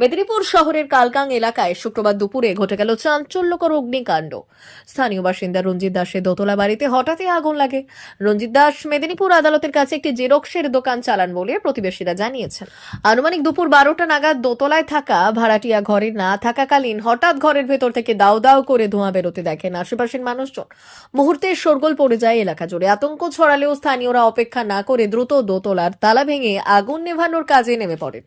মেদিনীপুর শহরের কালকাং এলাকায় শুক্রবার দুপুরে ঘটে গেল চাঞ্চল্যকর অগ্নিকাণ্ড। স্থানীয় বাসিন্দা রঞ্জিত দাসের দোতলা বাড়িতে হঠাৎই আগুন লাগে। রঞ্জিত দাস মেদিনীপুর আদালতের কাছে একটি জেরক্সের দোকান চালান বলে প্রতিবেশীরা জানিয়েছেন। আনুমানিক দুপুর বারোটা নাগাদ দোতলায় থাকা ভাড়াটিয়া ঘরে না থাকাকালীন হঠাৎ ঘরের ভেতর থেকে দাউ দাউ করে ধোঁয়া বেরোতে দেখেন আশেপাশের মানুষজন। মুহূর্তে শোরগোল পড়ে যায় এলাকা জুড়ে। আতঙ্ক ছড়ালেও স্থানীয়রা অপেক্ষা না করে দ্রুত দোতলার তালা ভেঙে আগুন নেভানোর কাজে নেমে পড়েন।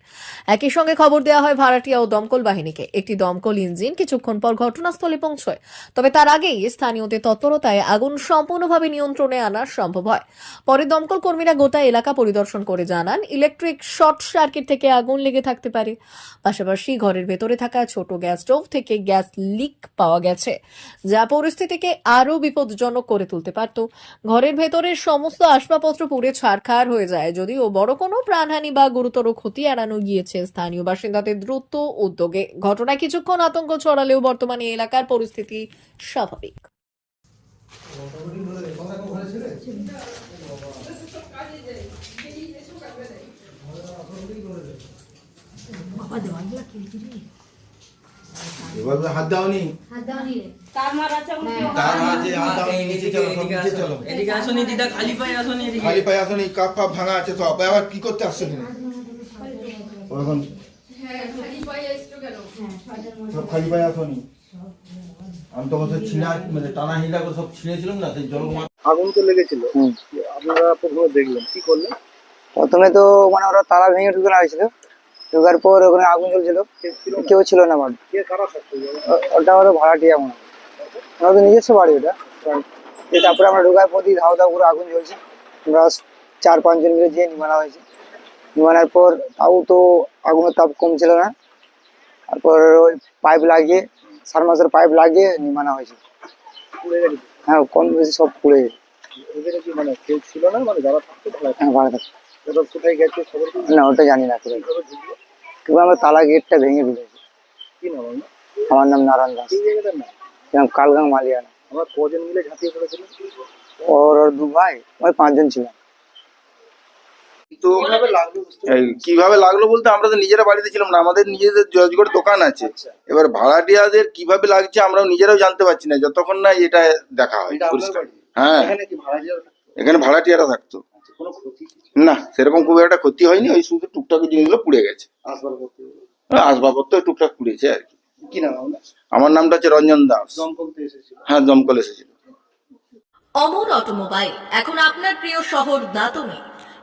একই সঙ্গে খবর দেওয়া হয় ভাড়াটিয়া ও দমকল বাহিনীকে একটি দমকল ইঞ্জিন কিছুক্ষণ পর ঘটনাস্থলে পৌঁছয়। তবে তার আগেই স্থানীয়দের তৎপরতায় আগুন সম্পূর্ণভাবে নিয়ন্ত্রণে আনা সম্ভব হয়। পরে দমকল কর্মীরা গোটা এলাকা পরিদর্শন করে জানান, ইলেকট্রিক শর্ট সার্কিট থেকে আগুন লেগে থাকতে পারে। পাশাপাশি ঘরের ভেতরে থাকা ছোট গ্যাস স্টোভ থেকে গ্যাস লিক পাওয়া গেছে, যা পরিস্থিতিকে আরও বিপজ্জনক করে তুলতে পারত। ঘরের ভেতরের সমস্ত আসবাবপত্র পুড়ে ছারখার হয়ে যায়, যদিও বড় কোনো প্রাণহানি বা গুরুতর ক্ষতি এড়ানো গিয়েছে স্থানীয় বাসিন্দাদের দ্রুত উদ্যোগে। ঘটনায় কিছুক্ষণ আতঙ্ক ছড়ালেও বর্তমানে এলাকার পরিস্থিতি স্বাভাবিক। এবার হাত দাওনি। তার মারাচ্ছে তার মাঝে হাত দাওনি নিচে চলো সব নিচে চলো। এদিকে আসুন দিদা খালি পায়ে আসুন এদিকে। খালি পায়ে আসুন এই কাপ ভাঙা আছে সব। আবার কি করতে আসছো এখানে ওরকম সব খালি পায়ে আসুনি? আমি তো মানে টানা হিলা করে সব ছিঁড়েছিলাম না সেই জল আগুন তো লেগেছিল। আপনারা প্রথমে দেখলেন কি করলেন? প্রথমে তো মানে ওরা তালা ভেঙে ঢুকে হয়েছিল ঢুকার পর ওখানে আগুন জ্বলছিল। কে ছিল না? কেউ ছিল না বাড়ি ওটা ওরা ভাড়াটিয়া মনে হয়। ওদের নিজস্ব বাড়ি ওটা। তারপরে আমরা ঢুকার পর ধাও ধাও করে আগুন জ্বলছে। আমরা চার পাঁচজন মিলে যেয়ে নিমানা হয়েছে। নিমানার পর তাও তো আগুনের তাপ কমছিল না। তারপর ওই পাইপ লাগিয়ে সার মাসের পাইপ লাগিয়ে নিমানা হয়েছে। পুড়ে গেছে? হ্যাঁ কম বেশি সব পুড়ে গেছে। এখানে কি মানে কেউ ছিল না? মানে যারা থাকতো তারা হ্যাঁ ভাড়া থাকে এবার কোথায় গেছে খবর কি? না ওটা জানি না কীভাবে কীভাবে ঢুকলো কিন্তু আমরা তালা গেটটা ভেঙে ঢুকেছি কি নাম আপনার আমার নাম নারায়ণ দাস। এই জায়গাটার নাম? এরকম কালগাং মালিয়ানা। আমরা কজন মিলে ঝাঁপিয়ে পড়েছিলেন ওর ওর দু ভাই ওই পাঁচজন ছিলাম। তো কীভাবে লাগল বুঝতে এই কীভাবে লাগল বলতে আমরা তো নিজেরা বাড়িতে ছিলাম না আমাদের নিজেদের জজগড় দোকান আছে। এবার ভাড়াটিয়াদের কীভাবে লাগছে আমরাও নিজেরাও জানতে পারছি না যতক্ষণ না এটা দেখা হয় পরিষ্কার হ্যাঁ। এখানে ভাড়াটিয়ারা থাকতো? আচ্ছা, কোনো ক্ষতি? না সেরকম খুব একটা ক্ষতি হয়নি ওই শুধু টুকটাক জিনিসগুলো পুড়ে গেছে। আসবাবপত্র? টুকটাক পুড়েছে আর কি। কি নাম আপনার? আমার নামটা হচ্ছে রঞ্জন দাস। হ্যাঁ দমকল এসেছিল। অমর অটোমোবাইল এখন আপনার প্রিয় শহর দাতনে